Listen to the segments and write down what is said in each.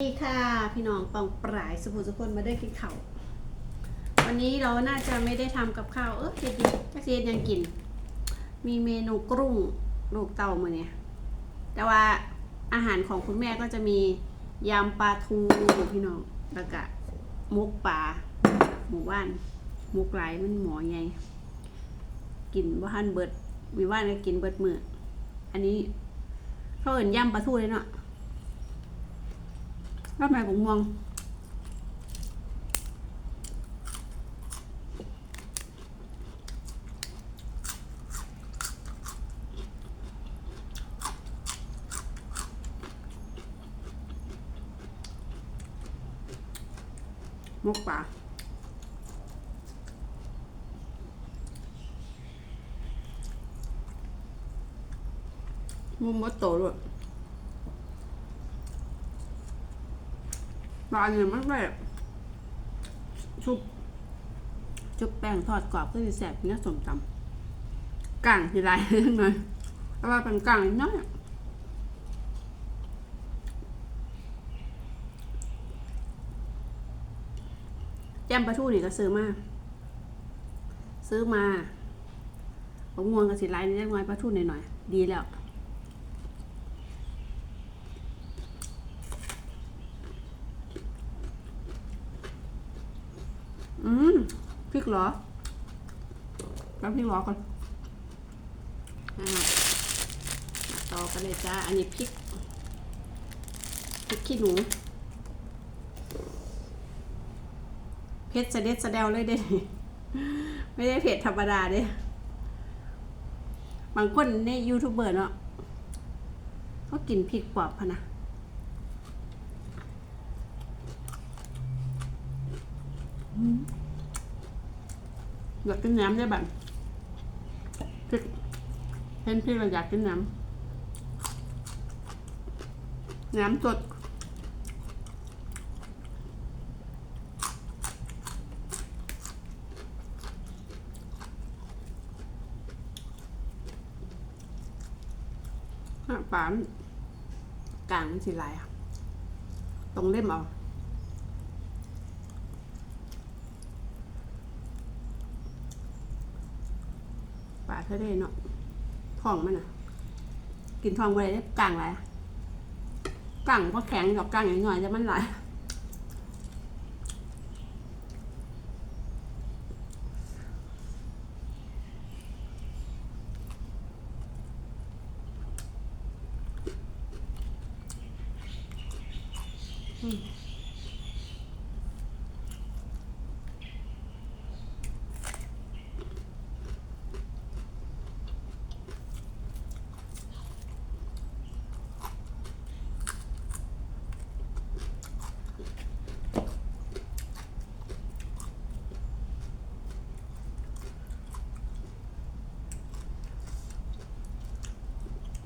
สวัสดีค่ะพี่น้องปองปรายสุภุสุคนมาได้กินข้าววันนี้เราน่าจะไม่ได้ทำกับข้าวเออเฮ็ดดิจักเฮ็ดยังกิน มีเมนูกรุ้งลูกเต่ามือเนี่ยแต่ว่าอาหารของคุณแม่ก็จะมียำปลาทูพี่น้องแล้วก็มุกปลาหมูว่านมุกไหลมันหมอไงกินว่าหันเบิดมีว่านก็กินเบิดมืออันนี้เขาเอินยำปลาทูเลยเนาะ รอบไหนผมง่วงมุก ป่ามุมมดโตด้วยปลาเนี่ยมันแบบชุบชุบแป้งทอดกรอบก็จะแสบเนื้อสมตำก่างทีไรนิดหน่อยแต่ว่าเป็นก่างนิดน้อยแจมปลาทูนี่ก็ซื้อมา ซื้อมาผมงวงกับสิไรนิดหน่อยปลาทูหน่อยๆดีแล้ว อืมพ ริกเหรอแล้วพริกเหรอก่อนอต่อกันเลยจ้า อันนี้พริก พริกขี้หนู เผ็ดสะเด็ดสะเดวเลยเด้ไม่ได้เผ็ดธรรมดาเด้บางคนในยูทูบเบอร์เนาะเขากินพริกปอบพะนะอ ยากกินน้ำได้แบบพริกเห็นพี่เราอยากกินน้ำน้ำสดอะปานกลางมันสีลายอะตรงเล่มเอา ปลาทะเลเนาะท้องมันอะ กินท้องไปได้กลางไรกลางก็แข็งดอกกลางหน่อยๆจะมันไหลายอืม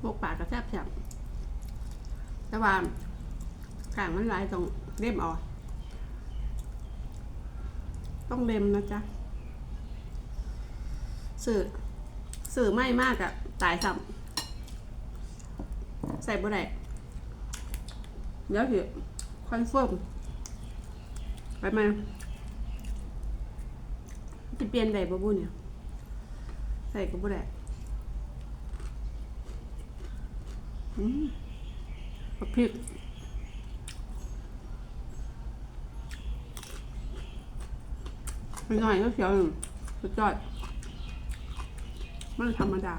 พวกปากกระแทบแซ่บแต่ว่ากลางมันลายตรงเล็มออก ต้องเล็มนะจ๊ะสื่อสื่อไม่มากอะตายซ้ำใส่บ่ได้เดี๋ยวสิคอนเฟิร์มไปมาจะเปลี่ยนได้บ่บุเนี่ย ใส่ก็บ่ได้อืมบัก พริกเป็นหน่อยก็เสียวหนึ่งสุดยอดไม่ธรรมดา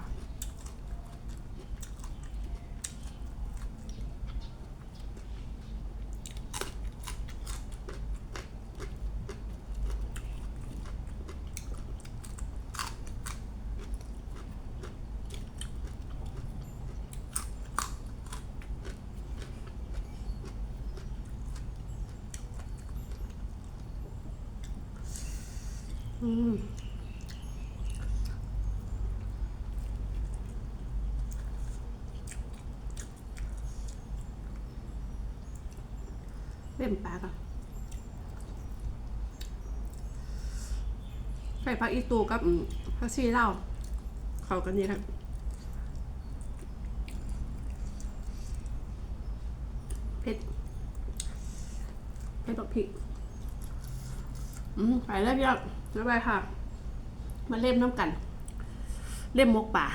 เล่มปากอนใส่ผักอีตูกับผักชีเล้าเข้ากันดีครับเผ็ดไปตกพริก อืมไปแล้วพี่น้องบ๊ายบายค่ะ มาเล่มน้ำกัน เล่มมกป่า